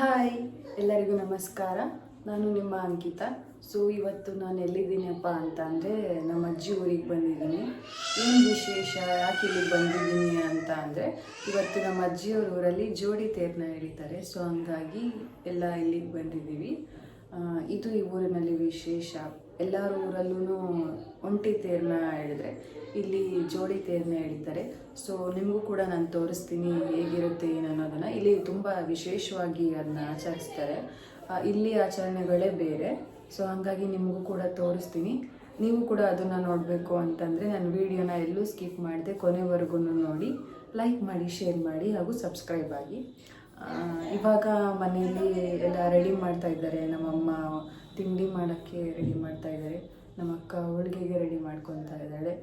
Hi, ಎಲ್ಲರಿಗೂ ನಮಸ್ಕಾರ. ನಾನು ನಿಮ್ಮ ಅಂಕಿತಾ. ಸೊ ಇವತ್ತು ನಾನು ಎಲ್ಲಿದ್ದೀನಪ್ಪ ಅಂತ ಅಂದರೆ ನಮ್ಮ ಅಜ್ಜಿ ಊರಿಗೆ ಬಂದಿದ್ದೀನಿ. ಏನು ವಿಶೇಷ? ಯಾಕೆ ಇಲ್ಲಿಗೆ ಬಂದಿದ್ದೀನಿ ಅಂತ ಅಂದರೆ, ಇವತ್ತು ನಮ್ಮ ಅಜ್ಜಿಯವ್ರ ಊರಲ್ಲಿ ಜೋಡಿ ತೇರನ್ನ ಹಿಡಿತಾರೆ. ಸೊ ಹಂಗಾಗಿ ಎಲ್ಲ ಇಲ್ಲಿಗೆ ಬಂದಿದ್ದೀವಿ. ಇದು ಈ ಊರಿನಲ್ಲಿ ವಿಶೇಷ. ಎಲ್ಲರ ಊರಲ್ಲೂ ಒಂಟಿ ತೇರನ್ನ ಎಳೆದ್ರೆ ಇಲ್ಲಿ ಜೋಡಿ ತೇರನ್ನ ಎಳಿತಾರೆ. ಸೊ ನಿಮಗೂ ಕೂಡ ನಾನು ತೋರಿಸ್ತೀನಿ ಹೇಗಿರುತ್ತೆ ಏನು ಅನ್ನೋದನ್ನು ಇಲ್ಲಿ ತುಂಬ ವಿಶೇಷವಾಗಿ ಅದನ್ನ ಆಚರಿಸ್ತಾರೆ. ಇಲ್ಲಿ ಆಚರಣೆಗಳೇ ಬೇರೆ. ಸೊ ಹಾಗಾಗಿ ನಿಮಗೂ ಕೂಡ ತೋರಿಸ್ತೀನಿ. ನೀವು ಕೂಡ ಅದನ್ನು ನೋಡಬೇಕು ಅಂತಂದರೆ ನಾನು ವಿಡಿಯೋನ ಎಲ್ಲೂ ಸ್ಕಿಪ್ ಮಾಡಿದೆ ಕೊನೆವರೆಗೂ ನೋಡಿ. ಲೈಕ್ ಮಾಡಿ ಶೇರ್ ಮಾಡಿ ಹಾಗೂ ಸಬ್ಸ್ಕ್ರೈಬ್ ಆಗಿ. ಇವಾಗ ಮನೆಯಲ್ಲಿ ಎಲ್ಲ ರೆಡಿ ಮಾಡ್ತಾ ಇದ್ದಾರೆ ನಮ್ಮಮ್ಮ ತಿಂಡಿ ಮಾಡೋಕ್ಕೆ ರೆಡಿ ಮಾಡ್ತಾ ಇದ್ದಾರೆ. ನಮ್ಮ ಅಕ್ಕ ಹೋಳಿಗೆಗೆ ರೆಡಿ ಮಾಡ್ಕೊತಾ ಇದ್ದಾಳೆ.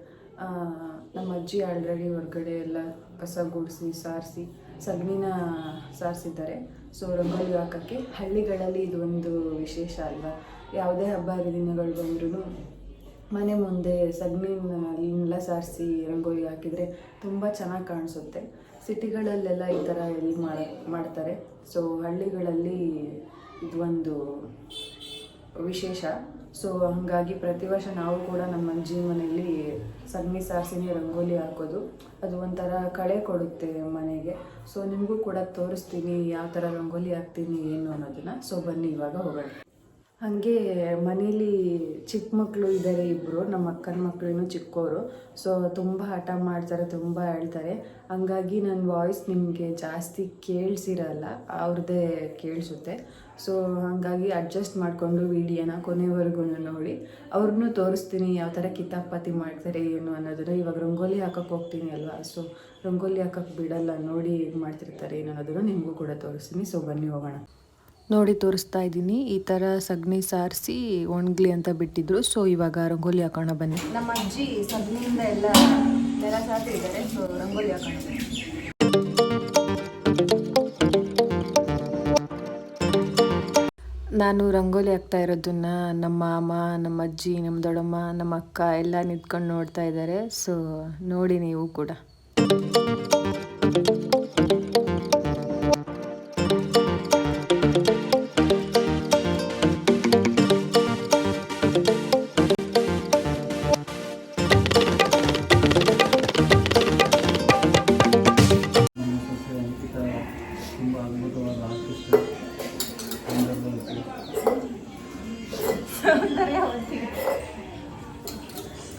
ನಮ್ಮ ಅಜ್ಜಿ ಆಲ್ರೆಡಿ ಹೊರಗಡೆ ಎಲ್ಲ ಕಸ ಗುಡಿಸಿ, ಸಾರಿಸಿ, ಸಗಣಿನ ಸಾರಿಸಿದ್ದಾರೆ. ಸೊ ರಂಗೋಲಿ ಹಾಕೋಕ್ಕೆ ಹಳ್ಳಿಗಳಲ್ಲಿ ಇದು ಒಂದು ವಿಶೇಷ ಅಲ್ವಾ? ಯಾವುದೇ ಹಬ್ಬ, ಹರಿದಿನಗಳು ಬಂದ್ರೂ ಮನೆ ಮುಂದೆ ಸಗಣಿನೆಲ್ಲ ಸಾರಿಸಿ ರಂಗೋಲಿ ಹಾಕಿದರೆ ತುಂಬ ಚೆನ್ನಾಗಿ ಕಾಣಿಸುತ್ತೆ. ಸಿಟಿಗಳಲ್ಲೆಲ್ಲ ಈ ಥರ ಎಲ್ಲಿ ಮಾಡ, ಮಾಡ್ತಾರೆ. ಸೊ ಹಳ್ಳಿಗಳಲ್ಲಿ ಇದು ಒಂದು ವಿಶೇಷ. ಸೊ ಹಾಗಾಗಿ ಪ್ರತಿ ವರ್ಷ ನಾವು ಕೂಡ ನಮ್ಮ ಅಜ್ಜಿ ಮನೆಯಲ್ಲಿ ಸಗಣಿ ಸಾರಿಸಿನೇ ರಂಗೋಲಿ ಹಾಕೋದು. ಅದು ಒಂಥರ ಕಳೆ ಕೊಡುತ್ತೆ ಮನೆಗೆ. ಸೊ ನಿಮಗೂ ಕೂಡ ತೋರಿಸ್ತೀನಿ ಯಾವ ಥರ ರಂಗೋಲಿ ಹಾಕ್ತೀನಿ, ಏನು ಅನ್ನೋದನ್ನು. ಸೊ ಬನ್ನಿ, ಇವಾಗ ಹೋಗೋಣ. ಹಾಗೆ ಮನೇಲಿ ಚಿಕ್ಕ ಮಕ್ಕಳು ಇದ್ದಾರೆ ಇಬ್ಬರು ನಮ್ಮ ಅಕ್ಕನ ಮಕ್ಕಳು ಇನ್ನೂ ಚಿಕ್ಕವರು ಸೊ ತುಂಬ ಹಠ ಮಾಡ್ತಾರೆ, ತುಂಬ ಹೇಳ್ತಾರೆ. ಹಂಗಾಗಿ ನನ್ನ ವಾಯ್ಸ್ ನಿಮಗೆ ಜಾಸ್ತಿ ಕೇಳಿಸಿರಲ್ಲ ಅವ್ರದ್ದೇ ಕೇಳಿಸುತ್ತೆ. ಸೊ ಹಾಗಾಗಿ ಅಡ್ಜಸ್ಟ್ ಮಾಡಿಕೊಂಡು ವಿಡಿಯೋನ ಕೊನೆವರೆಗೂ ನೋಡಿ. ಅವ್ರನ್ನೂ ತೋರಿಸ್ತೀನಿ ಯಾವ ಥರ ಕಿತಾಪತಿ ಮಾಡ್ತಾರೆ, ಏನು ಅನ್ನೋದನ್ನು. ಇವಾಗ ರಂಗೋಲಿ ಹಾಕೋಕ್ಕೆ ಹೋಗ್ತೀನಿ ಅಲ್ವಾ? ಸೊ ರಂಗೋಲಿ ಹಾಕೋಕೆ ಬಿಡಲ್ಲ, ನೋಡಿ ಮಾಡ್ತಿರ್ತಾರೆ, ಏನು ಅನ್ನೋದನ್ನು ನಿಮಗೂ ಕೂಡ ತೋರಿಸ್ತೀನಿ. ಸೊ ಬನ್ನಿ ಹೋಗೋಣ. ನೋಡಿ ತೋರಿಸ್ತಾ ಇದ್ದೀನಿ. ಈ ಥರ ಸಗಣಿ ಸಾರಿಸಿ ಒಣಗ್ಲಿ ಅಂತ ಬಿಟ್ಟಿದ್ರು. ಸೊ ಇವಾಗ ರಂಗೋಲಿ ಹಾಕೋಣ ಬನ್ನಿ. ನಮ್ಮ ಅಜ್ಜಿ ಸಗಣಿಯಿಂದ ಎಲ್ಲ ನೆಲ ಸಾರಿಸಿದ್ದಾರೆ ಸೊ ರಂಗೋಲಿ ಹಾಕೋಣ ನಾನು ರಂಗೋಲಿ ಹಾಕ್ತಾ ಇರೋದನ್ನ ನಮ್ಮ ಅಮ್ಮ ನಮ್ಮ ಅಜ್ಜಿ ನಮ್ಮ ದೊಡ್ಡಮ್ಮ ನಮ್ಮ ಅಕ್ಕ ಎಲ್ಲ ನಿಂತ್ಕೊಂಡು ನೋಡ್ತಾ ಇದ್ದಾರೆ. ಸೊ ನೋಡಿ ನೀವು ಕೂಡ.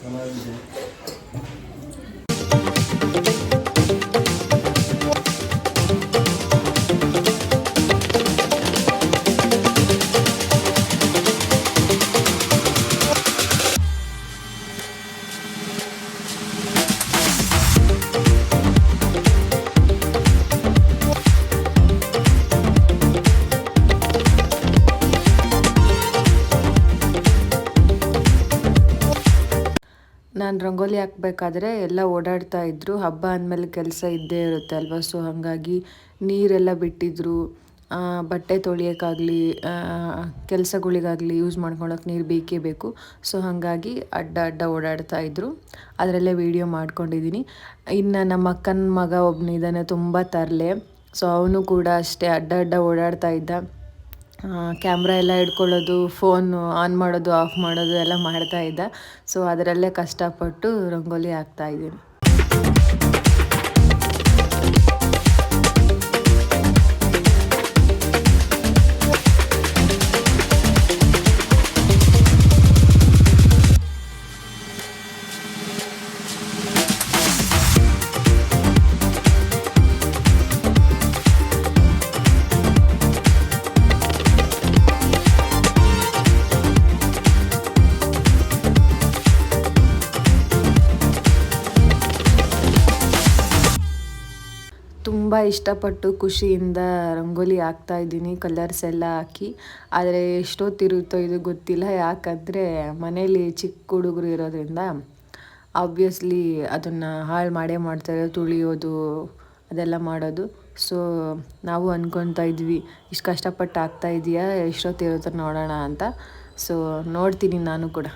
ಕಲಾವಿದೆ ನಾನು ರಂಗೋಲಿ ಹಾಕ್ಬೇಕಾದ್ರೆ ಎಲ್ಲ ಓಡಾಡ್ತಾ ಇದ್ರು. ಹಬ್ಬ ಅಂದಮೇಲೆ ಕೆಲಸ ಇದ್ದೇ ಇರುತ್ತೆ ಅಲ್ವಾ? ಸೊ ಹಾಗಾಗಿ ನೀರೆಲ್ಲ ಬಿಟ್ಟಿದ್ರು. ಬಟ್ಟೆ ತೊಳಿಯೋಕ್ಕಾಗಲಿ ಕೆಲಸಗಳಿಗಾಗಲಿ ಯೂಸ್ ಮಾಡ್ಕೊಳಕ್ಕೆ ನೀರು ಬೇಕೇ ಬೇಕು. ಸೊ ಹಾಗಾಗಿ ಅಡ್ಡ ಅಡ್ಡ ಓಡಾಡ್ತಾ ಇದ್ರು. ಅದರಲ್ಲೇ ವೀಡಿಯೋ ಮಾಡ್ಕೊಂಡಿದ್ದೀನಿ ಇನ್ನು ನಮ್ಮ ಅಕ್ಕನ ಮಗ ಒಬ್ಬನಿದ್ದಾನೆ ತುಂಬ ತರಲೆ. ಸೊ ಅವನು ಕೂಡ ಅಷ್ಟೇ ಅಡ್ಡ ಅಡ್ಡ ಓಡಾಡ್ತಾ ಇದ್ದ. ಕ್ಯಾಮ್ರಾ ಎಲ್ಲ ಹಿಡ್ಕೊಳ್ಳೋದು ಫೋನು ಆನ್ ಮಾಡೋದು ಆಫ್ ಮಾಡೋದು ಎಲ್ಲ ಮಾಡ್ತಾ ಇದ್ದ. ಸೊ ಅದರಲ್ಲೇ ಕಷ್ಟಪಟ್ಟು ರಂಗೋಲಿ ಹಾಕ್ತಾ ತುಂಬ ಇಷ್ಟಪಟ್ಟು ಖುಷಿಯಿಂದ ರಂಗೋಲಿ ಹಾಕ್ತಾ ಇದ್ದೀನಿ ಕಲರ್ಸ್ ಎಲ್ಲ ಹಾಕಿ. ಆದರೆ ಎಷ್ಟೊತ್ತಿರುತ್ತೋ ಇದು ಗೊತ್ತಿಲ್ಲ. ಯಾಕಂದರೆ ಮನೇಲಿ ಚಿಕ್ಕ ಹುಡುಗರು ಇರೋದ್ರಿಂದ ಆಬ್ವಿಯಸ್ಲಿ ಅದನ್ನು ಹಾಳು ಮಾಡೇ ಮಾಡ್ತಾರೆ ತುಳಿಯೋದು, ಅದೆಲ್ಲ ಮಾಡೋದು. ಸೊ ನಾವು ಅಂದ್ಕೊತಾ ಇದ್ವಿ, ಇಷ್ಟು ಕಷ್ಟಪಟ್ಟು ಆಗ್ತಾ ಇದೆಯಾ ಎಷ್ಟೊತ್ತಿರುತ್ತೋ ನೋಡೋಣ ಅಂತ. ಸೊ ನೋಡ್ತೀನಿ ನಾನು ಕೂಡ.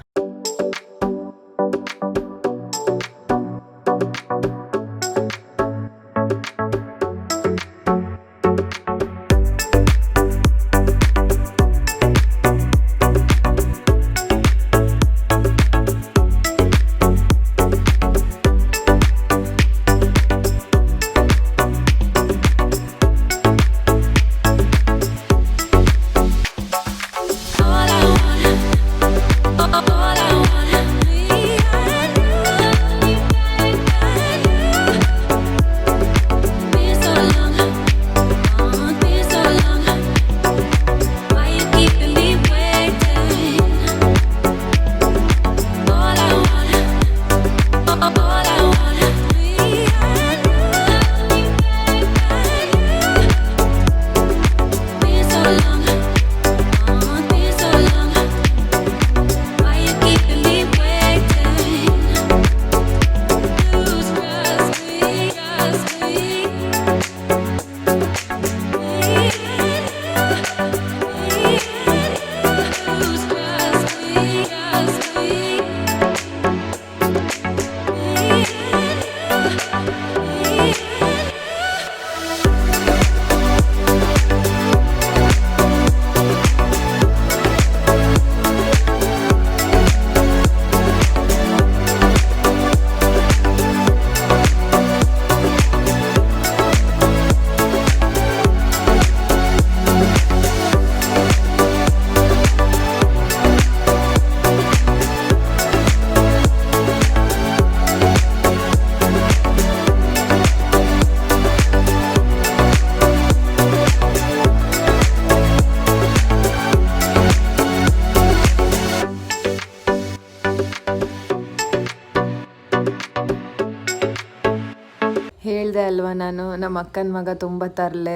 ನಾನು ನಮ್ಮ ಅಕ್ಕನ ಮಗ ತುಂಬ ತರಲೆ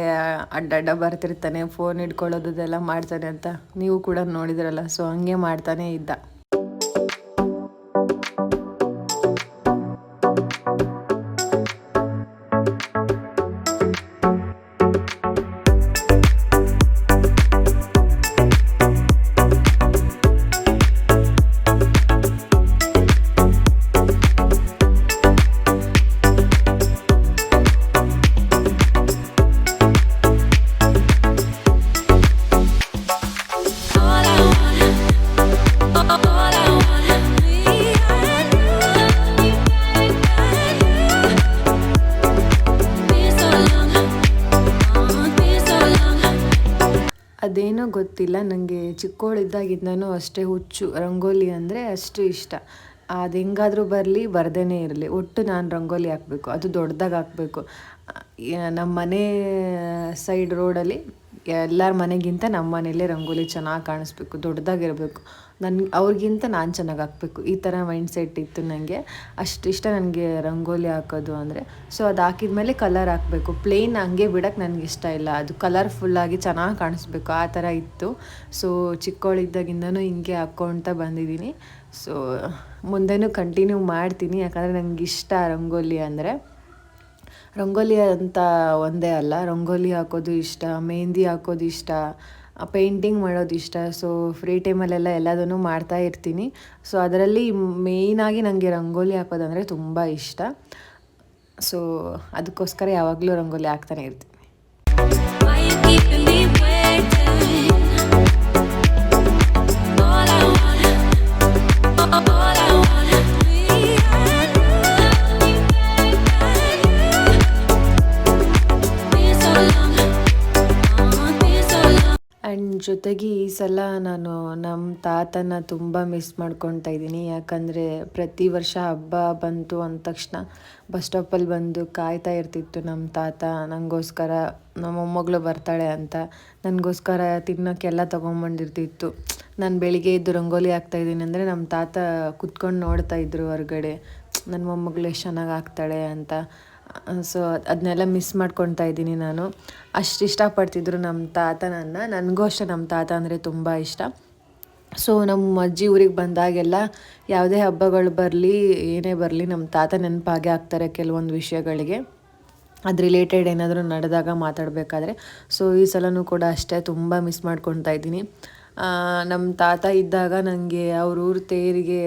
ಅಡ್ಡಡ್ಡ ಬರ್ತಿರ್ತಾನೆ ಫೋನ್ ಹಿಡ್ಕೊಳ್ಳೋದು ಎಲ್ಲ ಮಾಡ್ತಾನೆ ಅಂತ. ನೀವು ಕೂಡ ನೋಡಿದ್ರಲ್ಲ ಸೊ ಹಂಗೆ ಮಾಡ್ತಾನೆ ಇದ್ದ. ಅಷ್ಟೇ ಹುಚ್ಚು. ರಂಗೋಲಿ ಅಂದರೆ ಅಷ್ಟು ಇಷ್ಟ. ಅದು ಹೆಂಗಾದರೂ ಬರಲಿ ಬರ್ದೇ ಇರಲಿ. ಒಟ್ಟು ನಾನು ರಂಗೋಲಿ ಹಾಕಬೇಕು. ಅದು ದೊಡ್ಡದಾಗಿ ಹಾಕಬೇಕು. ನಮ್ಮ ಮನೆ ಸೈಡ್ ರೋಡಲ್ಲಿ ಎಲ್ಲರ ಮನೆಗಿಂತ ನಮ್ಮ ಮನೇಲೇ ರಂಗೋಲಿ ಚೆನ್ನಾಗಿ ಕಾಣಿಸ್ಬೇಕು, ದೊಡ್ಡದಾಗಿರಬೇಕು. ನನ್ಗೆ ಅವ್ರಿಗಿಂತ ನಾನು ಚೆನ್ನಾಗಿ ಹಾಕ್ಬೇಕು. ಈ ಥರ ಮೈಂಡ್ ಸೆಟ್ ಇತ್ತು ನನಗೆ ಅಷ್ಟು ಇಷ್ಟ ನನಗೆ ರಂಗೋಲಿ ಹಾಕೋದು ಅಂದರೆ. ಸೊ ಅದು ಹಾಕಿದ್ಮೇಲೆ ಕಲರ್ ಹಾಕಬೇಕು. ಪ್ಲೇನ್ ಹಂಗೆ ಬಿಡೋಕ್ಕೆ ನನಗೆ ಇಷ್ಟ ಇಲ್ಲ. ಅದು ಕಲರ್ಫುಲ್ಲಾಗಿ ಚೆನ್ನಾಗಿ ಕಾಣಿಸ್ಬೇಕು. ಆ ಥರ ಇತ್ತು. ಸೊ ಚಿಕ್ಕವಳಿದ್ದಾಗಿಂದನೂ ಹಿಂಗೆ ಹಾಕ್ಕೊಳ್ತಾ ಬಂದಿದ್ದೀನಿ. ಸೊ ಮುಂದೆನೂ ಕಂಟಿನ್ಯೂ ಮಾಡ್ತೀನಿ. ಯಾಕಂದರೆ ನನಗೆ ಇಷ್ಟ ರಂಗೋಲಿ ಅಂದರೆ ರಂಗೋಲಿ ಅಂತ ಒಂದೇ ಅಲ್ಲ. ರಂಗೋಲಿ ಹಾಕೋದು ಇಷ್ಟ, ಮೆಹಂದಿ ಹಾಕೋದು ಇಷ್ಟ ಪೇಂಟಿಂಗ್ ಮಾಡೋದು ಇಷ್ಟ. ಸೊ ಫ್ರೀ ಟೈಮಲ್ಲೆಲ್ಲ ಎಲ್ಲದನ್ನು ಮಾಡ್ತಾ ಇರ್ತೀನಿ. ಸೊ ಅದರಲ್ಲಿ ಮೇಯ್ನಾಗಿ ನನಗೆ ರಂಗೋಲಿ ಹಾಕೋದಂದರೆ ತುಂಬ ಇಷ್ಟ. ಸೊ ಅದಕ್ಕೋಸ್ಕರ ಯಾವಾಗಲೂ ರಂಗೋಲಿ ಹಾಕ್ತಾನೆ ಇರ್ತೀನಿ. ಆ್ಯಂಡ್ ಜೊತೆಗೆ ಈ ಸಲ ನಾನು ನಮ್ಮ ತಾತನ ತುಂಬ ಮಿಸ್ ಮಾಡ್ಕೊತಾ ಇದ್ದೀನಿ. ಯಾಕಂದರೆ ಪ್ರತಿ ವರ್ಷ ಹಬ್ಬ ಬಂತು ಅಂದ ತಕ್ಷಣ ಬಸ್ ಸ್ಟಾಪಲ್ಲಿ ಬಂದು ಕಾಯ್ತಾ ಇರ್ತಿತ್ತು ನಮ್ಮ ತಾತ. ನನಗೋಸ್ಕರ ನಮ್ಮ ಮೊಮ್ಮಗಳು ಬರ್ತಾಳೆ ಅಂತ ನನಗೋಸ್ಕರ ತಿನ್ನೋಕ್ಕೆಲ್ಲ ತೊಗೊಂಬಂದಿರ್ತಿತ್ತು. ನಾನು ಬೆಳಿಗ್ಗೆ ಎದ್ದು ರಂಗೋಲಿ ಹಾಕ್ತಾ ಇದ್ದೀನಿ ಅಂದರೆ ನಮ್ಮ ತಾತ ಕುತ್ಕೊಂಡು ನೋಡ್ತಾ ಇದ್ರು ಹೊರಗಡೆ. ನನ್ನ ಮೊಮ್ಮಗಳು ಎಷ್ಟು ಚೆನ್ನಾಗಿ ಹಾಕ್ತಾಳೆ ಅಂತ. ಸೊ ಅದನ್ನೆಲ್ಲ ಮಿಸ್ ಮಾಡ್ಕೊತಾ ಇದ್ದೀನಿ ನಾನು. ಅಷ್ಟು ಇಷ್ಟಪಡ್ತಿದ್ರು ನಮ್ಮ ತಾತ ನನ್ನ ನನಗೂ ಅಷ್ಟೇ ನಮ್ಮ ತಾತ ಅಂದರೆ ತುಂಬ ಇಷ್ಟ. ಸೊ ನಮ್ಮ ಅಜ್ಜಿ ಊರಿಗೆ ಬಂದಾಗೆಲ್ಲ ಯಾವುದೇ ಹಬ್ಬಗಳು ಬರಲಿ, ಏನೇ ಬರಲಿ ನಮ್ಮ ತಾತ ನೆನಪಾಗೆ ಆಗ್ತಾರೆ ಕೆಲವೊಂದು ವಿಷಯಗಳಿಗೆ. ಅದು ರಿಲೇಟೆಡ್ ಏನಾದರೂ ನಡೆದಾಗ ಮಾತಾಡಬೇಕಾದ್ರೆ. ಸೊ ಈ ಸಲನೂ ಕೂಡ ಅಷ್ಟೇ ತುಂಬ ಮಿಸ್ ಮಾಡ್ಕೊತಾ ಇದ್ದೀನಿ. ನಮ್ಮ ತಾತ ಇದ್ದಾಗ ನನಗೆ ಅವ್ರ ಊರು ತೇರಿಗೆ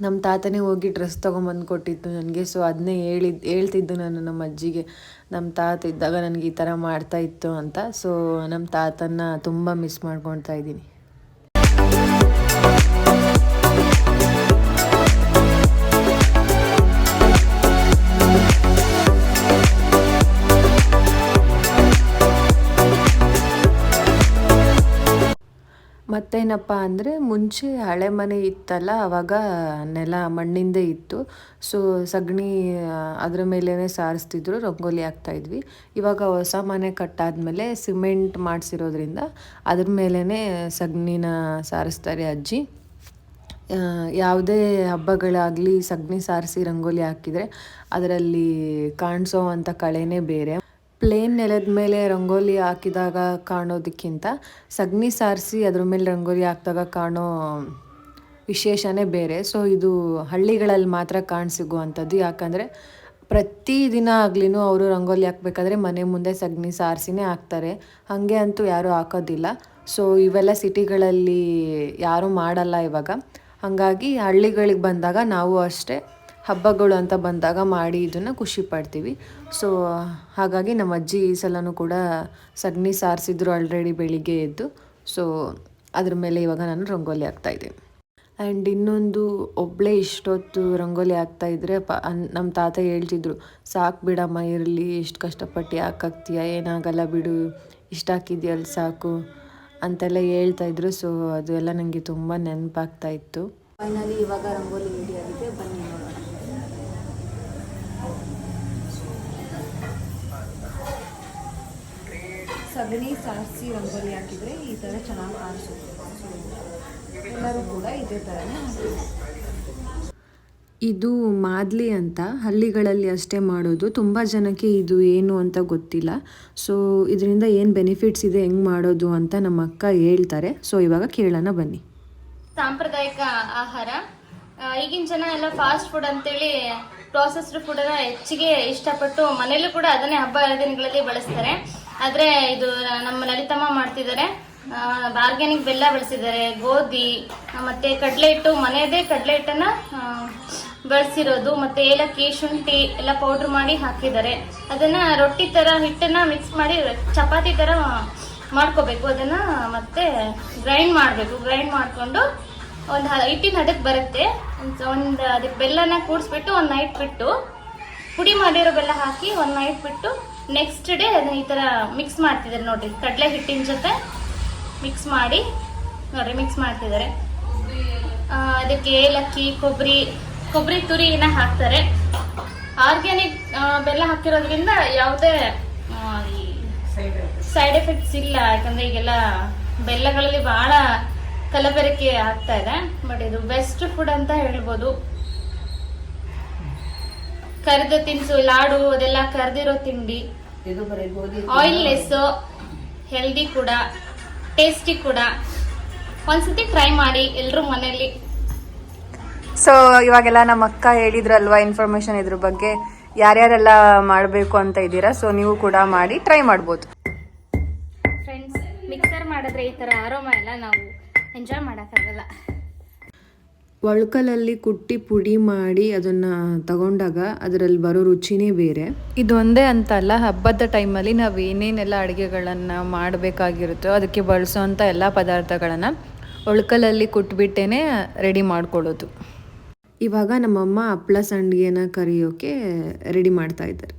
ನಮ್ಮ ತಾತನೇ ಹೋಗಿ ಡ್ರೆಸ್ ತೊಗೊಂಬಂದು ಕೊಟ್ಟಿತ್ತು ನನಗೆ. ಸೊ ಅದನ್ನೇ ಹೇಳಿದ್ ಹೇಳ್ತಿದ್ದು ನಾನು ನಮ್ಮ ಅಜ್ಜಿಗೆ. ನಮ್ಮ ತಾತ ಇದ್ದಾಗ ನನಗೆ ಈ ಥರ ಮಾಡ್ತಾ ಇತ್ತು ಅಂತ. ಸೊ ನಮ್ಮ ತಾತನ ತುಂಬ ಮಿಸ್ ಮಾಡ್ಕೊಳ್ತಾ ಇದ್ದೀನಿ. ಮತ್ತೇನಪ್ಪ ಅಂದರೆ ಮುಂಚೆ ಹಳೆ ಮನೆ ಇತ್ತಲ್ಲ ಆವಾಗ ನೆಲ ಮಣ್ಣಿಂದೇ ಇತ್ತು. ಸೊ ಸಗಣಿ ಅದರ ಮೇಲೇ ಸಾರಿಸ್ತಿದ್ರು, ರಂಗೋಲಿ ಹಾಕ್ತಾಯಿದ್ವಿ ಇವಾಗ ಹೊಸ ಮನೆ ಕಟ್ಟಾದ್ಮೇಲೆ ಸಿಮೆಂಟ್ ಮಾಡಿಸಿರೋದ್ರಿಂದ ಅದ್ರ ಮೇಲೇ ಸಗಣಿನ ಸಾರಿಸ್ತಾರೆ ಅಜ್ಜಿ. ಯಾವುದೇ ಹಬ್ಬಗಳಾಗಲಿ ಸಗಣಿ ಸಾರಿಸಿ ರಂಗೋಲಿ ಹಾಕಿದರೆ ಅದರಲ್ಲಿ ಕಾಣಿಸೋ ಅಂಥ ಕಳೆನೇ ಬೇರೆ. ಪ್ಲೇನ್ ನೆಲದ ಮೇಲೆ ರಂಗೋಲಿ ಹಾಕಿದಾಗ ಕಾಣೋದಕ್ಕಿಂತ ಸಗಣಿ ಸಾರಿಸಿ ಅದ್ರ ಮೇಲೆ ರಂಗೋಲಿ ಹಾಕಿದಾಗ ಕಾಣೋ ವಿಶೇಷನೇ ಬೇರೆ. ಸೊ ಇದು ಹಳ್ಳಿಗಳಲ್ಲಿ ಮಾತ್ರ ಕಾಣಸಿಗುವಂಥದ್ದು ಯಾಕಂದರೆ ಪ್ರತಿದಿನ ಆಗ್ಲಿನೂ ಅವರು ರಂಗೋಲಿ ಹಾಕ್ಬೇಕಾದ್ರೆ ಮನೆ ಮುಂದೆ ಸಗಣಿ ಸಾರಿಸಿನೇ ಹಾಕ್ತಾರೆ. ಹಾಗೆ ಅಂತೂ ಯಾರೂ ಹಾಕೋದಿಲ್ಲ. ಸೊ ಇವೆಲ್ಲ ಸಿಟಿಗಳಲ್ಲಿ ಯಾರೂ ಮಾಡಲ್ಲ ಇವಾಗ. ಹಾಗಾಗಿ ಹಳ್ಳಿಗಳಿಗೆ ಬಂದಾಗ ನಾವು ಅಷ್ಟೇ ಹಬ್ಬಗಳು ಅಂತ ಬಂದಾಗ ಮಾಡಿ ಇದನ್ನು ಖುಷಿ ಪಡ್ತೀವಿ. ಸೊ ಹಾಗಾಗಿ ನಮ್ಮ ಅಜ್ಜಿ ಈ ಸಲನೂ ಕೂಡ ಸಗಣಿ ಸಾರಿಸಿದ್ರು ಆಲ್ರೆಡಿ ಬೆಳಿಗ್ಗೆ ಎದ್ದು. ಸೊ ಅದ್ರ ಮೇಲೆ ಇವಾಗ ನಾನು ರಂಗೋಲಿ ಹಾಕ್ತಾಯಿದ್ದೀನಿ ಆ್ಯಂಡ್ ಇನ್ನೊಂದು ಒಬ್ಬಳೇ ಇಷ್ಟೊತ್ತು ರಂಗೋಲಿ ಹಾಕ್ತಾ ಇದ್ರೆ ಪ ನಮ್ಮ ತಾತ ಹೇಳ್ತಿದ್ರು, ಸಾಕು ಬಿಡಮ್ಮ, ಇರಲಿ ಎಷ್ಟು ಕಷ್ಟಪಟ್ಟು ಯಾಕೆ ಹಾಕ್ತೀಯ, ಏನಾಗಲ್ಲ ಬಿಡು, ಇಷ್ಟ ಹಾಕಿದ್ಯಲ್ಲ ಸಾಕು, ಅಂತೆಲ್ಲ ಹೇಳ್ತಾ ಇದ್ರು. ಸೊ ಅದು ಎಲ್ಲ ನನಗೆ ತುಂಬ ನೆನಪಾಗ್ತಾ ಇತ್ತು. ಫೈನಲಿ ಇವಾಗ ರಂಗೋಲಿ ರೆಡಿ ಬನ್ನಿ. ಸಗಣಿ ಸಾರಿಸಿ ರಂಗೋಲಿ ಹಾಕಿದರೆ ಈ ಥರ ಚೆನ್ನಾಗಿ ಕಾಣಿಸುತ್ತೆ ಎಲ್ಲರೂ ಕೂಡ ಇದೇ ಥರನೇ ಇದು ಮಾದ್ಲಿ ಅಂತ ಹಳ್ಳಿಗಳಲ್ಲಿ ಅಷ್ಟೇ ಮಾಡೋದು. ತುಂಬ ಜನಕ್ಕೆ ಇದು ಏನು ಅಂತ ಗೊತ್ತಿಲ್ಲ. ಸೊ ಇದರಿಂದ ಏನು ಬೆನಿಫಿಟ್ಸ್ ಇದೆ ಹೆಂಗೆ ಮಾಡೋದು ಅಂತ ನಮ್ಮ ಅಕ್ಕ ಹೇಳ್ತಾರೆ. ಸೊ ಇವಾಗ ಕೇಳೋಣ ಬನ್ನಿ. ಸಾಂಪ್ರದಾಯಿಕ ಆಹಾರ. ಈಗಿನ ಜನ ಎಲ್ಲ ಫಾಸ್ಟ್ ಫುಡ್ ಅಂತೇಳಿ ಪ್ರೋಸೆಸ್ಡ್ ಫುಡ್ ಅನ್ನ ಹೆಚ್ಚಿಗೆ ಇಷ್ಟಪಟ್ಟು ಮನೇಲೂ ಕೂಡ ಅದನ್ನೇ ಹಬ್ಬ ಹರಿದಿನಗಳಲ್ಲಿ ಬಳಸ್ತಾರೆ. ಆದ್ರೆ ಇದು ನಮ್ಮ ಲಲಿತಮ್ಮ ಮಾಡ್ತಿದ್ದಾರೆ. ಆರ್ಗ್ಯಾನಿಕ್ ಬೆಲ್ಲ ಬಳಸಿದ್ದಾರೆ. ಗೋಧಿ ಮತ್ತೆ ಕಡಲೆ ಹಿಟ್ಟು ಮನೆಯದೇ ಕಡಲೆ ಹಿಟ್ಟನ್ನ ಬಳಸಿರೋದು. ಮತ್ತೆ ಏಲಕ್ಕಿ, ಶುಂಠಿ ಎಲ್ಲ ಪೌಡರ್ ಮಾಡಿ ಹಾಕಿದ್ದಾರೆ. ಅದನ್ನ ರೊಟ್ಟಿ ತರ ಹಿಟ್ಟನ್ನ ಮಿಕ್ಸ್ ಮಾಡಿ, ಚಪಾತಿ ತರ ಮಾಡ್ಕೋಬೇಕು. ಅದನ್ನ ಮತ್ತೆ ಗ್ರೈಂಡ್ ಮಾಡಬೇಕು. ಗ್ರೈಂಡ್ ಮಾಡ್ಕೊಂಡು ಒಂದು ಹಿಟ್ಟಿನ ಹದಕ್ಕೆ ಬರುತ್ತೆ. ಒಂದು ಅದಕ್ಕೆ ಬೆಲ್ಲನ ಕೂಡಿಸ್ಬಿಟ್ಟು ಒಂದು ನೈಟ್ ಬಿಟ್ಟು ಪುಡಿ ಮಾಡಿರೋ ಬೆಲ್ಲ ಹಾಕಿ ಒಂದು ನೈಟ್ ಬಿಟ್ಟು ನೆಕ್ಸ್ಟ್ ಡೇ ಅದನ್ನ ಈ ಥರ ಮಿಕ್ಸ್ ಮಾಡ್ತಿದ್ದಾರೆ ನೋಡ್ರಿ. ಕಡಲೆ ಹಿಟ್ಟಿನ ಜೊತೆ ಮಿಕ್ಸ್ ಮಾಡಿ ನೋಡ್ರಿ ಮಿಕ್ಸ್ ಮಾಡ್ತಿದ್ದಾರೆ. ಅದಕ್ಕೆ ಏಲಕ್ಕಿ ಕೊಬ್ಬರಿ ಕೊಬ್ಬರಿ ತುರಿನ ಹಾಕ್ತಾರೆ. ಆರ್ಗ್ಯಾನಿಕ್ ಬೆಲ್ಲ ಹಾಕಿರೋದ್ರಿಂದ ಯಾವುದೇ ಸೈಡ್ ಎಫೆಕ್ಟ್ಸ್ ಇಲ್ಲ. ಯಾಕಂದ್ರೆ ಈಗೆಲ್ಲ ಬೆಲ್ಲಗಳಲ್ಲಿ ಬಹಳ ಕಲಬೆರಕೆ ಆಗ್ತಾ ಇದೆ. ಬಟ್ ಇದು ಬೆಸ್ಟ್ ಫುಡ್ ಅಂತ ಹೇಳ್ಬೋದು. ಕರೆದ ತಿನಿಸು ಲಾಡು ಅದೆಲ್ಲ ಕರೆದಿರೋ ತಿಂಡಿ. ಆಯಿಲ್ಲೆಸ್ ಹೆಲ್ದಿ ಕೂಡ ಟೇಸ್ಟಿ ಕೂಡ. ಒಂದ್ಸತಿ ಟ್ರೈ ಮಾಡಿ ಎಲ್ಲರೂ ಮನೆಯಲ್ಲಿ. ಸೊ ಇವಾಗೆಲ್ಲ ನಮ್ಮ ಅಕ್ಕ ಹೇಳಿದ್ರಲ್ವಾ ಇನ್ಫಾರ್ಮೇಶನ್ ಇದ್ರ ಬಗ್ಗೆ. ಯಾರ್ಯಾರೆಲ್ಲ ಮಾಡಬೇಕು ಅಂತ ಇದ್ದೀರಾ? ಸೊ ನೀವು ಕೂಡ ಮಾಡಿ ಟ್ರೈ ಮಾಡ್ಬೋದು. ಫ್ರೆಂಡ್ಸ್ ಮಿಕ್ಸರ್ ಮಾಡಿದ್ರೆ ಈ ತರ ಆರೋಮ ಎಲ್ಲ ನಾವು ಎಂಜಾಯ್ ಮಾಡೋಕ್ಕಾಗಲ್ಲ. ಒಳ್ಕಲಲ್ಲಿ ಕುಟ್ಟಿ ಪುಡಿ ಮಾಡಿ ಅದನ್ನ ತಗೊಂಡಾಗ ಅದರಲ್ಲಿ ಬರೋ ರುಚಿನೇ ಬೇರೆ. ಇದೊಂದೇ ಅಂತಲ್ಲ ಅಂತ ಅಲ್ಲ ಹಬ್ಬದ ಟೈಮಲ್ಲಿ ನಾವು ಏನೇನೆಲ್ಲ ಅಡುಗೆಗಳನ್ನು ಮಾಡಬೇಕಾಗಿರುತ್ತೋ ಅದಕ್ಕೆ ಬಳಸೋವಂಥ ಎಲ್ಲ ಪದಾರ್ಥಗಳನ್ನು ಒಳ್ಕಲಲ್ಲಿ ಕುಟ್ಬಿಟ್ಟೇ ರೆಡಿ ಮಾಡ್ಕೊಳ್ಳೋದು. ಇವಾಗ ನಮ್ಮಮ್ಮ ಹಪ್ಪಳ ಸಂಡಿಗೆನ ಕರಿಯೋಕೆ ರೆಡಿ ಮಾಡ್ತಾ ಇದ್ದಾರೆ.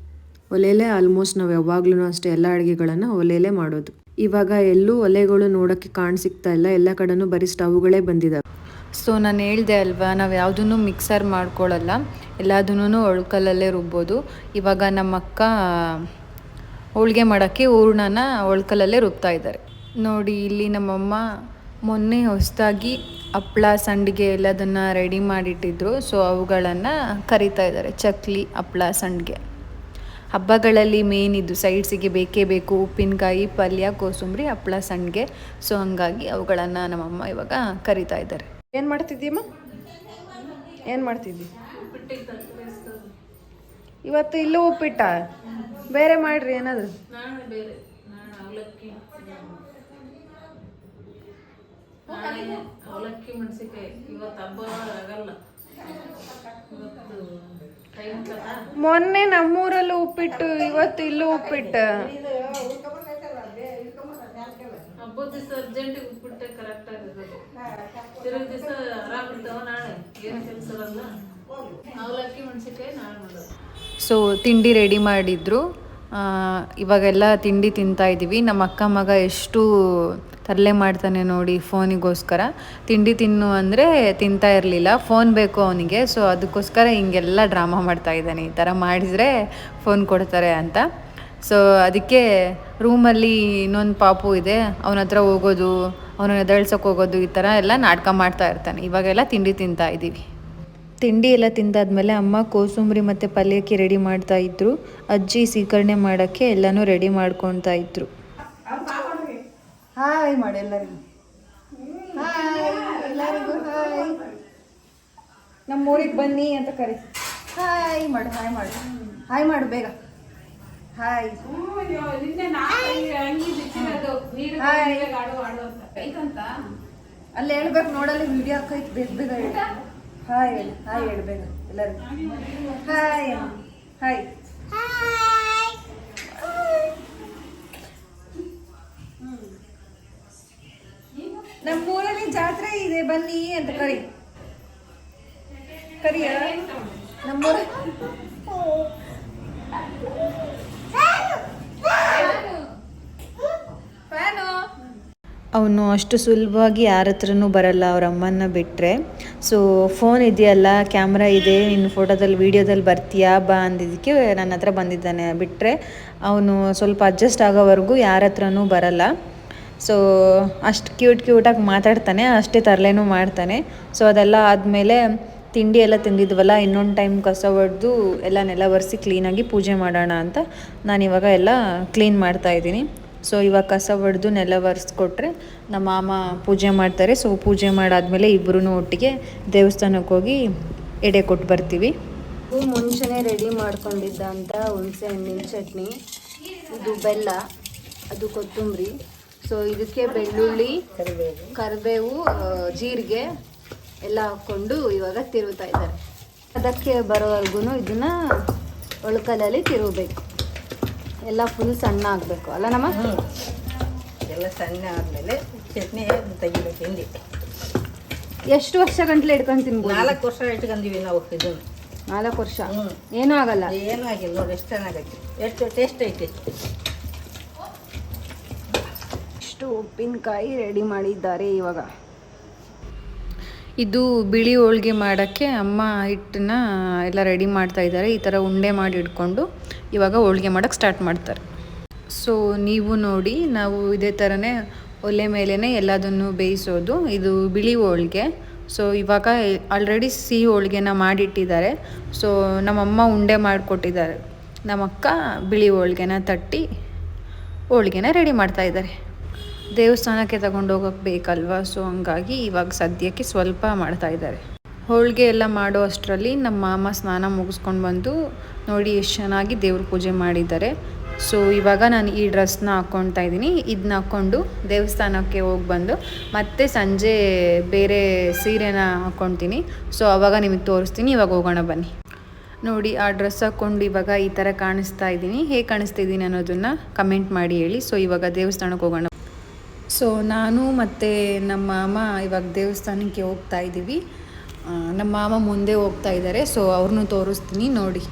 ಒಲೆಯಲ್ಲೇ ಆಲ್ಮೋಸ್ಟ್ ನಾವು ಯಾವಾಗ್ಲೂ ಅಷ್ಟೇ ಎಲ್ಲ ಅಡುಗೆಗಳನ್ನು ಒಲೆಯಲ್ಲೇ ಮಾಡೋದು. ಇವಾಗ ಎಲ್ಲೂ ಒಲೆಗಳು ನೋಡೋಕ್ಕೆ ಕಾಣ್ ಸಿಗ್ತಾ ಇಲ್ಲ ಎಲ್ಲ ಕಡೆನೂ ಬರೀ ಸ್ಟವ್ಗಳೇ ಬಂದಿದ್ದಾವೆ ಸೊ ನಾನು ಹೇಳ್ದೆ ಅಲ್ವಾ, ನಾವು ಯಾವುದನ್ನು ಮಿಕ್ಸರ್ ಮಾಡ್ಕೊಳ್ಳಲ್ಲ ಎಲ್ಲದನ್ನೂ ಒಳ್ಕಲ್ಲಲ್ಲೇ ರುಬ್ಬೋದು. ಇವಾಗ ನಮ್ಮ ಅಕ್ಕ ಹೋಳಿಗೆ ಮಾಡೋಕ್ಕೆ ಹೂರ್ಣನ ಒಳ್ಕಲ್ಲಲ್ಲೇ ರುಬ್ತಾ ಇದ್ದಾರೆ. ನೋಡಿ, ಇಲ್ಲಿ ನಮ್ಮಮ್ಮ ಮೊನ್ನೆ ಹೊಸದಾಗಿ ಹಪ್ಪಳ ಸಂಡಿಗೆ ಎಲ್ಲದನ್ನು ರೆಡಿ ಮಾಡಿಟ್ಟಿದ್ರು. ಸೊ ಅವುಗಳನ್ನು ಕರಿತಾ ಇದ್ದಾರೆ, ಚಕ್ಲಿ ಹಪ್ಪಳ ಸಂಡಿಗೆ. ಹಬ್ಬಗಳಲ್ಲಿ ಮೇನ್ ಇದು ಸೈಡ್ಸಿಗೆ ಬೇಕೇ ಬೇಕು, ಉಪ್ಪಿನಕಾಯಿ, ಪಲ್ಯ, ಕೋಸಂಬರಿ ಹಪ್ಪಳ ಸಂಡಿಗೆ. ಸೊ ಹಂಗಾಗಿ ಅವುಗಳನ್ನು ನಮ್ಮಮ್ಮ ಇವಾಗ ಕರಿತಾ ಇದ್ದಾರೆ. ಏನು ಮಾಡ್ತಿದ್ದೀಮ್ಮ ಏನು ಮಾಡ್ತಿದ್ದಿ? ಇವತ್ತು ಇಲ್ಲೂ ಉಪ್ಪಿಟ್ಟ? ಬೇರೆ ಮಾಡ್ರಿ ಕದ ಮೊನ್ನೆ ನಮ್ಮೂರಲ್ಲೂ ಉಪ್ಪಿಟ್ಟು, ಇವತ್ತು ಇಲ್ಲೂ ಉಪ್ಪಿಟ್ಟು. ತಿರುಗಿ ದಿವಸ ಏನು ಕೆಲಸ ಅವಲಕ್ಕಿ ನಾಳೆ ಮಾಡೋದು. ಸೊ ತಿಂಡಿ ರೆಡಿ ಮಾಡಿದ್ರು. ಇವಾಗೆಲ್ಲ ತಿಂಡಿ ತಿಂತಾ ಇದ್ದೀವಿ ನಮ್ಮ ಅಕ್ಕ ಮಗ ಎಷ್ಟು ತರಲೆ ಮಾಡ್ತಾನೆ ನೋಡಿ ಫೋನಿಗೋಸ್ಕರ. ತಿಂಡಿ ತಿನ್ನು ಅಂದರೆ ತಿಂತಾ ಇರಲಿಲ್ಲ. ಫೋನ್ ಬೇಕು ಅವನಿಗೆ. ಸೊ ಅದಕ್ಕೋಸ್ಕರ ಹಿಂಗೆಲ್ಲ ಡ್ರಾಮಾ ಮಾಡ್ತಾ ಇದ್ದಾನೆ. ಈ ಥರ ಮಾಡಿದರೆ ಫೋನ್ ಕೊಡ್ತಾರೆ ಅಂತ. ಸೊ ಅದಕ್ಕೆ ರೂಮಲ್ಲಿ ಇನ್ನೊಂದು ಪಾಪು ಇದೆ. ಅವನ ಹತ್ರ ಹೋಗೋದು ಅವನ ಎದಳ್ಸೋಕೆ ಹೋಗೋದು ಈ ಥರ ಎಲ್ಲ ನಾಟಕ ಮಾಡ್ತಾ ಇರ್ತಾನೆ. ಇವಾಗೆಲ್ಲ ತಿಂಡಿ ತಿಂತಾ ಇದ್ದೀವಿ. ತಿಂಡಿ ಎಲ್ಲ ತಿಂದಾದ್ಮೇಲೆ ಅಮ್ಮ ಕೋಸುಂಬರಿ ಮತ್ತು ಪಲ್ಯಕ್ಕೆ ರೆಡಿ ಮಾಡ್ತಾ ಇದ್ರು. ಅಜ್ಜಿ ಸೀಕರಣೆ ಮಾಡೋಕ್ಕೆ ಎಲ್ಲನೂ ರೆಡಿ ಮಾಡ್ಕೊತಾ ಇದ್ರು. ಹಾಯ್ ಮಾಡಿ ಎಲ್ಲರಿಗೂ ಹಾಯ್ ಎಲ್ಲರಿಗೂ ಹಾಯ್ ನಮ್ಮ ಊರಿಗೆ ಬನ್ನಿ ಅಂತ ಕರಿ. ಹಾಯ್ ಮಾಡು ಹಾಯ್ ಮಾಡು. ಹಾಯ್ ಮಾಡು ಬೇಗ. ಹಾಯ್ ಅಲ್ಲಿ ಹೇಳ್ಬೇಕು ನೋಡಲ್ಲಿ ವಿಡಿಯೋ ಹಾಕೈತ್ ಬೇಗ ಬೇಗ ಹಾಯ್ ಹಾಯ್ ಹೇಳ್ಬೇಕು ಎಲ್ಲರೂ ಹಾಯ್ ಹಾಯ್ ನಮ್ಮೂರಲ್ಲಿ ಜಾತ್ರೆ ಇದೆ ಬನ್ನಿ ಅಂತ ಕರಿ. ಕರಿಯ? ನಮ್ಮೂರ ಅವನು ಅಷ್ಟು ಸುಲಭವಾಗಿ ಯಾರ ಹತ್ರನೂ ಬರಲ್ಲ, ಅವ್ರ ಅಮ್ಮನ ಬಿಟ್ಟರೆ ಸೊ ಫೋನ್ ಇದೆಯಲ್ಲ ಕ್ಯಾಮ್ರಾ ಇದೆ ನಿನ್ನ ಫೋಟೋದಲ್ಲಿ ವೀಡಿಯೋದಲ್ಲಿ ಬರ್ತೀಯಾ, ಬಾ ಅಂದಿದ್ದಕ್ಕೆ ನನ್ನ ಹತ್ರ ಬಂದಿದ್ದಾನೆ. ಬಿಟ್ಟರೆ ಅವನು ಸ್ವಲ್ಪ ಅಡ್ಜಸ್ಟ್ ಆಗೋವರೆಗೂ ಯಾರ ಹತ್ರನೂ ಬರಲ್ಲ. ಸೊ ಅಷ್ಟು ಕ್ಯೂಟ್ ಕ್ಯೂಟಾಗಿ ಮಾತಾಡ್ತಾನೆ, ಅಷ್ಟೇ ತರಲೆನೂ ಮಾಡ್ತಾನೆ. ಸೊ ಅದೆಲ್ಲ ಆದಮೇಲೆ ತಿಂಡಿ ಎಲ್ಲ ತಿಂದಿದ್ವಲ್ಲ, ಇನ್ನೊಂದು ಟೈಮ್ ಕಸ ಹೊಡೆದು ಎಲ್ಲ ನೆಲ ಒರೆಸಿ ಕ್ಲೀನಾಗಿ ಪೂಜೆ ಮಾಡೋಣ ಅಂತ ನಾನಿವಾಗ ಎಲ್ಲ ಕ್ಲೀನ್ ಮಾಡ್ತಾ ಇದ್ದೀನಿ. ಸೊ ಇವಾಗ ಕಸ ಹೊಡೆದು ನೆಲ ಒರೆಸ್ಕೊಟ್ರೆ ನಮ್ಮ ಮಾಮ ಪೂಜೆ ಮಾಡ್ತಾರೆ. ಸೊ ಪೂಜೆ ಮಾಡಾದ್ಮೇಲೆ ಇಬ್ಬರೂ ಒಟ್ಟಿಗೆ ದೇವಸ್ಥಾನಕ್ಕೆ ಹೋಗಿ ಎಡೆ ಕೊಟ್ಟು ಬರ್ತೀವಿ. ಮುಂಚೆನೆ ರೆಡಿ ಮಾಡ್ಕೊಂಡಿದ್ದಂಥ ಹುಣಸೆ ಹಣ್ಣಿನ ಚಟ್ನಿ, ಇದು ಬೆಲ್ಲ, ಅದು ಕೊತ್ತಂಬರಿ. ಸೊ ಇದಕ್ಕೆ ಬೆಳ್ಳುಳ್ಳಿ, ಕರಿಬೇವು ಜೀರಿಗೆ ಎಲ್ಲ ಹಾಕ್ಕೊಂಡು ಇವಾಗ ತಿರುಗ್ತಾ ಇದ್ದಾರೆ. ಅದಕ್ಕೆ ಬರೋವರೆಗೂ ಇದನ್ನು ಒಳಕಲಲ್ಲಿ ತಿರುಗಬೇಕು. ಎಲ್ಲ ಫುಲ್ ಸಣ್ಣ ಆಗಬೇಕು. ಅಲ್ಲ ನಮ್ಮ? ಎಲ್ಲ ಸಣ್ಣ ಆದಮೇಲೆ ಚಟ್ನಿ ತೆಗಿಬೇಕು ಹಿಂಡಿ ಎಷ್ಟು ವರ್ಷ ಗಂಟ್ಲೆ ಇಟ್ಕೊಂಡು ತಿನ್ಬೋದು ನಾಲ್ಕು ವರ್ಷ ಇಟ್ಕೊಂಡಿವಿ ನಾವು ಇದು ನಾಲ್ಕು ವರ್ಷ. ಏನೂ ಆಗಲ್ಲ? ಏನೂ ಆಗಿಲ್ಲ ನೋಡಿ ಎಷ್ಟು ಚೆನ್ನಾಗೈತಿ ಎಷ್ಟು ಟೇಸ್ಟ್ ಐತಿ? ಇಷ್ಟು ಉಪ್ಪಿನಕಾಯಿ ರೆಡಿ ಮಾಡಿದ್ದಾರೆ ಇವಾಗ. ಇದು ಬಿಳಿ ಹೋಳಿಗೆ ಮಾಡೋಕ್ಕೆ ಅಮ್ಮ ಹಿಟ್ಟನ್ನ ಎಲ್ಲ ರೆಡಿ ಮಾಡ್ತಾ ಇದ್ದಾರೆ. ಈ ಥರ ಉಂಡೆ ಮಾಡಿ ಇಟ್ಕೊಂಡು ಇವಾಗ ಹೋಳ್ಗೆ ಮಾಡೋಕ್ಕೆ ಸ್ಟಾರ್ಟ್ ಮಾಡ್ತಾರೆ. ಸೊ ನೀವು ನೋಡಿ, ನಾವು ಇದೇ ಥರನೇ ಒಲೆ ಮೇಲೇ ಎಲ್ಲದನ್ನು ಬೇಯಿಸೋದು. ಇದು ಬಿಳಿ ಹೋಳಿಗೆ. ಸೊ ಇವಾಗ ಆಲ್ರೆಡಿ ಸಿಹಿ ಹೋಳ್ಗೆನ ಮಾಡಿಟ್ಟಿದ್ದಾರೆ. ಸೊ ನಮ್ಮಮ್ಮ ಉಂಡೆ ಮಾಡಿಕೊಟ್ಟಿದ್ದಾರೆ. ನಮ್ಮಕ್ಕ ಬಿಳಿ ಹೋಳ್ಗೆನ ತಟ್ಟಿ ಹೋಳ್ಗೆನ ರೆಡಿ ಮಾಡ್ತಾ ಇದ್ದಾರೆ. ದೇವಸ್ಥಾನಕ್ಕೆ ತಗೊಂಡು ಹೋಗೋಕೆ ಬೇಕಲ್ವಾ? ಸೊ ಹಂಗಾಗಿ ಇವಾಗ ಸದ್ಯಕ್ಕೆ ಸ್ವಲ್ಪ ಮಾಡ್ತಾ ಇದ್ದಾರೆ. ಹೋಳಿಗೆ ಎಲ್ಲ ಮಾಡೋ ಅಷ್ಟರಲ್ಲಿ ನಮ್ಮ ಮಾಮ ಸ್ನಾನ ಮುಗಿಸ್ಕೊಂಡು ಬಂದು ನೋಡಿ ಎಷ್ಟು ಚೆನ್ನಾಗಿ ದೇವ್ರ ಪೂಜೆ ಮಾಡಿದ್ದಾರೆ. ಸೊ ಇವಾಗ ನಾನು ಈ ಡ್ರೆಸ್ನ ಹಾಕ್ಕೊಳ್ತಾ ಇದ್ದೀನಿ. ಇದನ್ನ ಹಾಕ್ಕೊಂಡು ದೇವಸ್ಥಾನಕ್ಕೆ ಹೋಗಿ ಬಂದು ಮತ್ತೆ ಸಂಜೆ ಬೇರೆ ಸೀರೆನ ಹಾಕ್ಕೊತೀನಿ ಸೊ ಅವಾಗ ನಿಮಗೆ ತೋರಿಸ್ತೀನಿ. ಇವಾಗ ಹೋಗೋಣ ಬನ್ನಿ. ನೋಡಿ, ಆ ಡ್ರೆಸ್ ಹಾಕ್ಕೊಂಡು ಇವಾಗ ಈ ಥರ ಕಾಣಿಸ್ತಾ ಇದ್ದೀನಿ. ಹೇಗೆ ಕಾಣಿಸ್ತಿದ್ದೀನಿ ಅನ್ನೋದನ್ನು ಕಮೆಂಟ್ ಮಾಡಿ ಹೇಳಿ. ಸೊ ಇವಾಗ ದೇವಸ್ಥಾನಕ್ಕೆ ಹೋಗೋಣ ಸೊ ನಾನು ಮತ್ತು ನಮ್ಮ ಮಾಮ ಇವಾಗ ದೇವಸ್ಥಾನಕ್ಕೆ ಹೋಗ್ತಾ ಇದ್ದೀವಿ. ನಮ್ಮ ಮಾಮ ಮುಂದೆ ಹೋಗ್ತಾ ಇದ್ದಾರೆ. ಸೊ ಅವ್ರನ್ನೂ ತೋರಿಸ್ತೀನಿ ನೋಡಿ.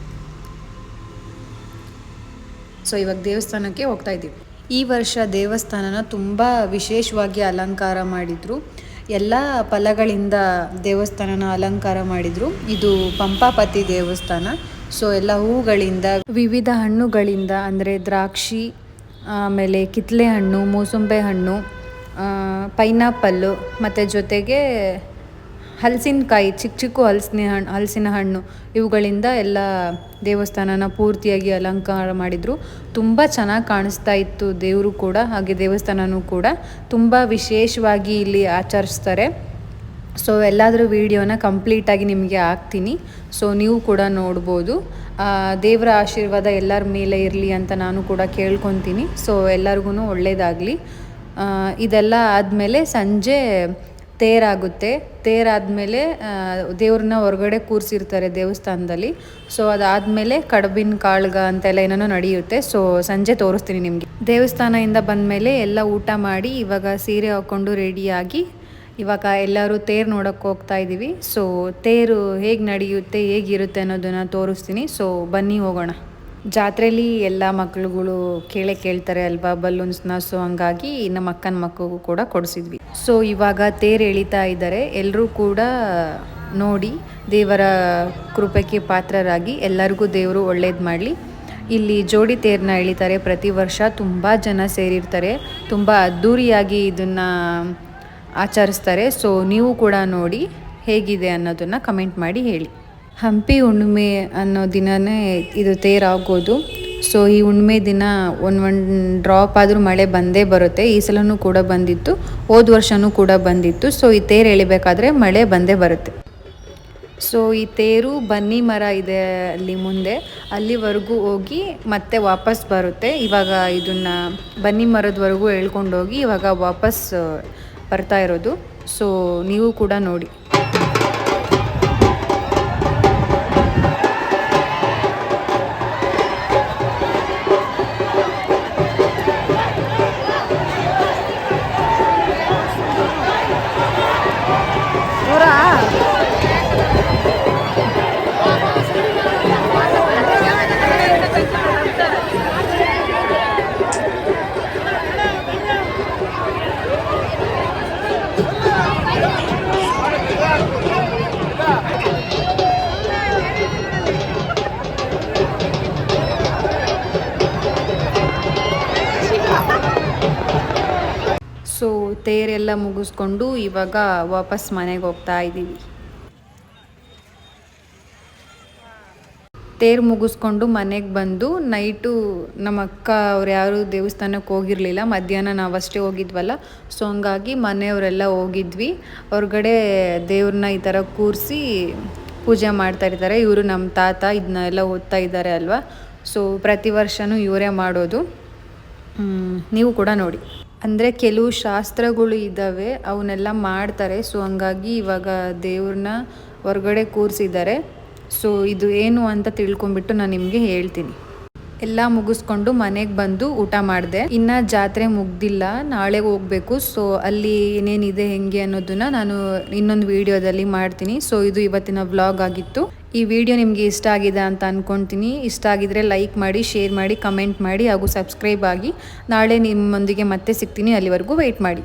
ಸೊ ಇವಾಗ ದೇವಸ್ಥಾನಕ್ಕೆ ಹೋಗ್ತಾ ಇದ್ದೀವಿ. ಈ ವರ್ಷ ದೇವಸ್ಥಾನನ ತುಂಬ ವಿಶೇಷವಾಗಿ ಅಲಂಕಾರ ಮಾಡಿದರು. ಎಲ್ಲ ಫಲಗಳಿಂದ ದೇವಸ್ಥಾನನ ಅಲಂಕಾರ ಮಾಡಿದರು. ಇದು ಪಂಪಾಪತಿ ದೇವಸ್ಥಾನ. ಸೊ ಎಲ್ಲ ಹೂಗಳಿಂದ, ವಿವಿಧ ಹಣ್ಣುಗಳಿಂದ, ಅಂದರೆ ದ್ರಾಕ್ಷಿ ಆಮೇಲೆ ಕಿತ್ಲೆ ಹಣ್ಣು ಮೂಸುಂಬೆ ಹಣ್ಣು ಪೈನಾಪಲ್ಲು, ಮತ್ತು ಜೊತೆಗೆ ಹಲಸಿನಕಾಯಿ, ಚಿಕ್ಕ ಚಿಕ್ಕ ಹಲಸಿನ ಹಣ್ಣು ಹಲಸಿನ ಹಣ್ಣು. ಇವುಗಳಿಂದ ಎಲ್ಲ ದೇವಸ್ಥಾನನ ಪೂರ್ತಿಯಾಗಿ ಅಲಂಕಾರ ಮಾಡಿದರು. ತುಂಬ ಚೆನ್ನಾಗಿ ಕಾಣಿಸ್ತಾ ಇತ್ತು ದೇವರು ಕೂಡ, ಹಾಗೆ ದೇವಸ್ಥಾನನೂ ಕೂಡ. ತುಂಬ ವಿಶೇಷವಾಗಿ ಇಲ್ಲಿ ಆಚರಿಸ್ತಾರೆ. ಸೊ ಎಲ್ಲಾದರೂ ವೀಡಿಯೋನ ಕಂಪ್ಲೀಟಾಗಿ ನಿಮಗೆ ಹಾಕ್ತೀನಿ. ಸೊ ನೀವು ಕೂಡ ನೋಡ್ಬೋದು. ದೇವರ ಆಶೀರ್ವಾದ ಎಲ್ಲರ ಮೇಲೆ ಇರಲಿ ಅಂತ ನಾನು ಕೂಡ ಕೇಳ್ಕೊತೀನಿ. ಸೊ ಎಲ್ಲರಿಗೂ ಒಳ್ಳೆಯದಾಗಲಿ ಇದೆಲ್ಲ ಆದಮೇಲೆ ಸಂಜೆ ತೇರಾಗುತ್ತೆ ತೇರಾದಮೇಲೆ ದೇವ್ರನ್ನ ಹೊರಗಡೆ ಕೂರಿಸಿರ್ತಾರೆ ದೇವಸ್ಥಾನದಲ್ಲಿ. ಸೊ ಅದಾದಮೇಲೆ ಕಡಬಿನ ಕಾಳ್ಗ ಅಂತೆಲ್ಲ ಏನೇನೋ ನಡೆಯುತ್ತೆ. ಸೊ ಸಂಜೆ ತೋರಿಸ್ತೀನಿ ನಿಮಗೆ. ದೇವಸ್ಥಾನದಿಂದ ಬಂದಮೇಲೆ ಎಲ್ಲ ಊಟ ಮಾಡಿ ಇವಾಗ ಸೀರೆ ಹಾಕ್ಕೊಂಡು ರೆಡಿಯಾಗಿ ಇವಾಗ ಎಲ್ಲರೂ ತೇರು ನೋಡೋಕ್ಕೆ ಹೋಗ್ತಾ ಇದ್ದೀವಿ ಸೊ ತೇರು ಹೇಗೆ ನಡೆಯುತ್ತೆ, ಹೇಗಿರುತ್ತೆ ಅನ್ನೋದನ್ನು ತೋರಿಸ್ತೀನಿ. ಸೊ ಬನ್ನಿ ಹೋಗೋಣ. ಜಾತ್ರೆಯಲ್ಲಿ ಎಲ್ಲ ಮಕ್ಕಳುಗಳು ಕೇಳೇ ಕೇಳ್ತಾರೆ ಅಲ್ವಾ ಬಲೂನ್ಸ್ನ ಸೊ ಹಂಗಾಗಿ ನಮ್ಮ ಅಕ್ಕನ ಮಕ್ಕಳಿಗೂ ಕೂಡ ಕೊಡಿಸಿದ್ವಿ. ಸೊ ಇವಾಗ ತೇರು ಎಳಿತಾ ಇದ್ದಾರೆ. ಎಲ್ಲರೂ ಕೂಡ ನೋಡಿ ದೇವರ ಕೃಪೆಗೆ ಪಾತ್ರರಾಗಿ ಎಲ್ಲರಿಗೂ ದೇವರು ಒಳ್ಳೇದು ಮಾಡಲಿ. ಇಲ್ಲಿ ಜೋಡಿ ತೇರನ್ನ ಎಳಿತಾರೆ. ಪ್ರತಿ ವರ್ಷ ತುಂಬ ಜನ ಸೇರಿರ್ತಾರೆ. ತುಂಬ ಅದ್ಧೂರಿಯಾಗಿ ಇದನ್ನು ಆಚರಿಸ್ತಾರೆ. ಸೊ ನೀವು ಕೂಡ ನೋಡಿ ಹೇಗಿದೆ ಅನ್ನೋದನ್ನು ಕಮೆಂಟ್ ಮಾಡಿ ಹೇಳಿ. ಹಂಪಿ ಹುಣ್ಣಿಮೆ ಅನ್ನೋ ದಿನವೇ ಇದು ತೇರಾಗೋದು ಸೊ ಈ ಹುಣ್ಣಿಮೆ ದಿನ ಒಂದು ಒಂದು ಡ್ರಾಪ್ ಆದರೂ ಮಳೆ ಬಂದೇ ಬರುತ್ತೆ. ಈ ಸಲನೂ ಕೂಡ ಬಂದಿತ್ತು. ಹೋದ ವರ್ಷವೂ ಕೂಡ ಬಂದಿತ್ತು. ಸೊ ಈ ತೇರು ಎಳಿಬೇಕಾದ್ರೆ ಮಳೆ ಬಂದೇ ಬರುತ್ತೆ. ಸೊ ಈ ತೇರು ಬನ್ನಿ ಮರ ಇದೆ ಅಲ್ಲಿ ಮುಂದೆ. ಅಲ್ಲಿವರೆಗೂ ಹೋಗಿ ಮತ್ತೆ ವಾಪಸ್ ಬರುತ್ತೆ. ಇವಾಗ ಇದನ್ನು ಬನ್ನಿ ಮರದವರೆಗೂ ಎಳ್ಕೊಂಡೋಗಿ ಇವಾಗ ವಾಪಸ್ ಬರ್ತಾ ಇರೋದು. ಸೊ ನೀವು ಕೂಡ ನೋಡಿ. ಮುಗಿಸ್ಕೊಂಡು ಇವಾಗ ವಾಪಸ್ ಮನೆಗೆ ಹೋಗ್ತಾ ಇದ್ದೀವಿ. ತೇರು ಮುಗಿಸ್ಕೊಂಡು ಮನೆಗೆ ಬಂದು ನೈಟು ನಮ್ಮ ಅಕ್ಕ ಅವ್ರು ಯಾರು ದೇವಸ್ಥಾನಕ್ಕೆ ಹೋಗಿರಲಿಲ್ಲ. ಮಧ್ಯಾಹ್ನ ನಾವಷ್ಟೇ ಹೋಗಿದ್ವಲ್ಲ. ಸೊ ಹಂಗಾಗಿ ಮನೆಯವರೆಲ್ಲ ಹೋಗಿದ್ವಿ. ಹೊರಗಡೆ ದೇವ್ರನ್ನ ಈ ಥರ ಕೂರಿಸಿ ಪೂಜೆ ಮಾಡ್ತಾ ಇರ್ತಾರೆ. ಇವರು ನಮ್ಮ ತಾತ ಇದನ್ನೆಲ್ಲ ಓದ್ತಾ ಇದ್ದಾರೆ ಅಲ್ವಾ? ಸೊ ಪ್ರತಿ ವರ್ಷವೂ ಇವರೇ ಮಾಡೋದು. ನೀವು ಕೂಡ ನೋಡಿ. ಅಂದರೆ ಕೆಲವು ಶಾಸ್ತ್ರಗಳು ಇದ್ದಾವೆ ಅವನ್ನೆಲ್ಲ ಮಾಡ್ತಾರೆ. ಸೊ ಹಂಗಾಗಿ ಇವಾಗ ದೇವ್ರನ್ನ ಹೊರಗಡೆ ಕೂರಿಸಿದ್ದಾರೆ. ಸೊ ಇದು ಏನು ಅಂತ ತಿಳ್ಕೊಂಬಿಟ್ಟು ನಾನು ನಿಮಗೆ ಹೇಳ್ತೀನಿ. ಎಲ್ಲ ಮುಗಿಸ್ಕೊಂಡು ಮನೆಗೆ ಬಂದು ಊಟ ಮಾಡಿದೆ. ಇನ್ನ ಜಾತ್ರೆ ಮುಗ್ದಿಲ್ಲ, ನಾಳೆ ಹೋಗ್ಬೇಕು. ಸೊ ಅಲ್ಲಿ ಏನೇನಿದೆ, ಹೆಂಗೆ ಅನ್ನೋದನ್ನ ನಾನು ಇನ್ನೊಂದು ವಿಡಿಯೋದಲ್ಲಿ ಮಾಡ್ತೀನಿ. ಸೊ ಇದು ಇವತ್ತಿನ ವ್ಲಾಗ್ ಆಗಿತ್ತು. ಈ ವಿಡಿಯೋ ನಿಮಗೆ ಇಷ್ಟ ಆಗಿದೆ ಅಂತ ಅನ್ಕೊಂತೀನಿ. ಇಷ್ಟ ಆಗಿದ್ರೆ ಲೈಕ್ ಮಾಡಿ, ಶೇರ್ ಮಾಡಿ, ಕಮೆಂಟ್ ಮಾಡಿ, ಹಾಗೂ ಸಬ್ಸ್ಕ್ರೈಬ್ ಆಗಿ. ನಾಳೆ ನಿಮ್ಮೊಂದಿಗೆ ಮತ್ತೆ ಸಿಗ್ತೀನಿ. ಅಲ್ಲಿವರೆಗೂ ವೆಯ್ಟ್ ಮಾಡಿ.